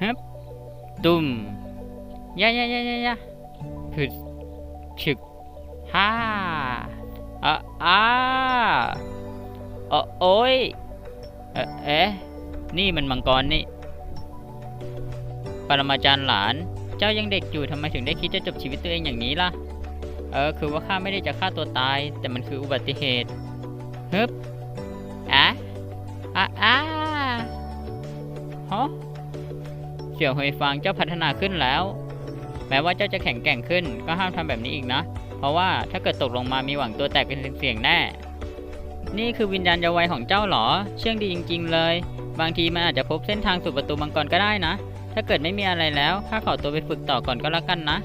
ฮึบตุ่มยะยะยะยะยะคือฉึกฮ่าอะอ้าเออโอ้ยเอ๊ะนี่มันมังกรนี่ ปรมาจารย์หลาน เจ้ายังเด็กอยู่ทำไมถึงได้คิดจะจบชีวิตตัวเองอย่างนี้ล่ะ เออ คือว่าข้าไม่ได้จะฆ่าตัวตาย แต่มันคืออุบัติเหตุฮึบอะอะอะฮะ สี่ยวเฮยฟางเจ้าพัฒนาขึ้นแล้ว แม้ว่าเจ้าจะแข็งแกร่งขึ้น ก็ห้ามทำแบบนี้อีกนะ เพราะว่าถ้าเกิดตกลงมามีหวังตัวแตกเป็นเสียงแน่ นี่คือวิญญาณเยาวัยของเจ้าหรอ เชื่องดีจริง ๆ เลย บางทีมันอาจจะพบเส้นทางสู่ประตูมังกรก็ได้นะ ถ้าเกิดไม่มีอะไรแล้วข้าขอตัวไปฝึกต่อก่อนก็แล้วกันนะ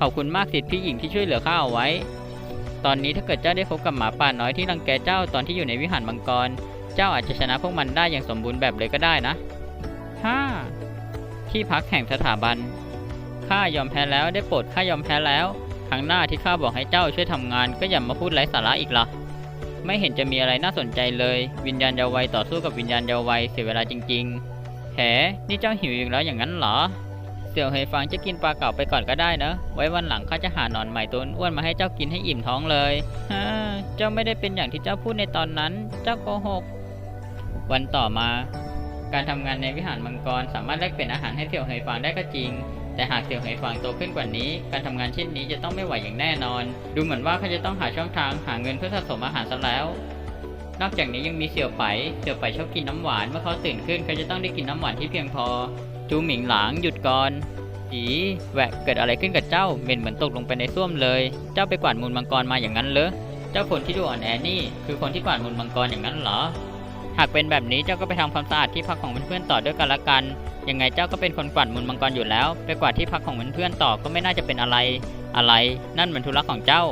ขอบคุณมากสิทธิ์พี่หญิงที่ช่วยเหลือข้าเอาไว้ ตอนนี้ถ้าเกิดเจ้าได้พบกับหมาป่าน้อยที่รังแกเจ้าตอนที่อยู่ในวิหารมังกร เจ้าอาจจะชนะพวกมันได้อย่างสมบูรณ์แบบเลยก็ได้นะฮ่า ที่พักแห่งสถาบัน ข้ายอมแพ้แล้วได้โปรดข้ายอมแพ้แล้ว ครั้งหน้าที่ข้าบอกให้เจ้าช่วยทำงาน ก็อย่ามาพูดไร้สาระอีกละไม่เห็นจะมีอะไรน่าสนใจเลย วิญญาณเยาว์วัยต่อสู้กับวิญญาณเยาว์วัยเสียเวลาจริง ๆแหนี่เจ้าหิวอีกแล้วอย่างนั้นเหรอ เสี่ยวเฮยฟังจะกินปลาเก่าไปก่อนก็ได้นะ ไว้วันหลังข้าจะหาหนอนใหม่ตัวอ้วนมาให้เจ้ากินให้อิ่มท้องเลยฮ่าเจ้าไม่ได้เป็นอย่างที่เจ้าพูดในตอนนั้น เจ้าโกหก วันต่อมา การทำงานในวิหารมังกรสามารถแลกเปลี่ยนอาหารให้เสี่ยวเฮยฟางได้ก็จริง แต่หากเสี่ยวเฮยฟางโตขึ้นกว่านี้ การทำงานเช่นนี้จะต้องไม่ไหวอย่างแน่นอน ดูเหมือนว่าเขาจะต้องหาช่องทางหาเงินเพื่อสะสมอาหารซะแล้ว นอกจากนี้ยังมีเสี่ยวไปเสี่ยวไปชอบกินน้ำหวานเมื่อเขาตื่นขึ้นเขาจะต้องได้กินน้ำหวานที่เพียงพอจูหมิงหลางหยุดก่อนอีแหวะเกิดอะไรขึ้นกับเจ้าเหม็นเหมือนตกลงไปในส้วมเลย เจ้าไปกวาดมูลมังกรมาอย่างนั้นเหรอเจ้าคนที่ดูอ่อนแอนี่คือคนที่กวาดมูลมังกรอย่างนั้นเหรอ หากเป็นแบบนี้เจ้าก็ไปทำความสะอาดที่พักของเพื่อนๆต่อด้วยกันละกัน ยังไงเจ้าก็เป็นคนกวาดมูลมังกรอยู่แล้ว ไปกวาดที่พักของเพื่อนๆต่อก็ไม่น่าจะเป็นอะไร อะไร นั่นมันธุระของเจ้า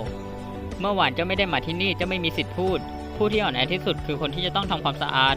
เมื่อวานเจ้าไม่ได้มาที่นี่เจ้าไม่มีสิทธิ์พูด ผู้ที่อ่อนแอที่สุดคือคนที่จะต้องทำความสะอาด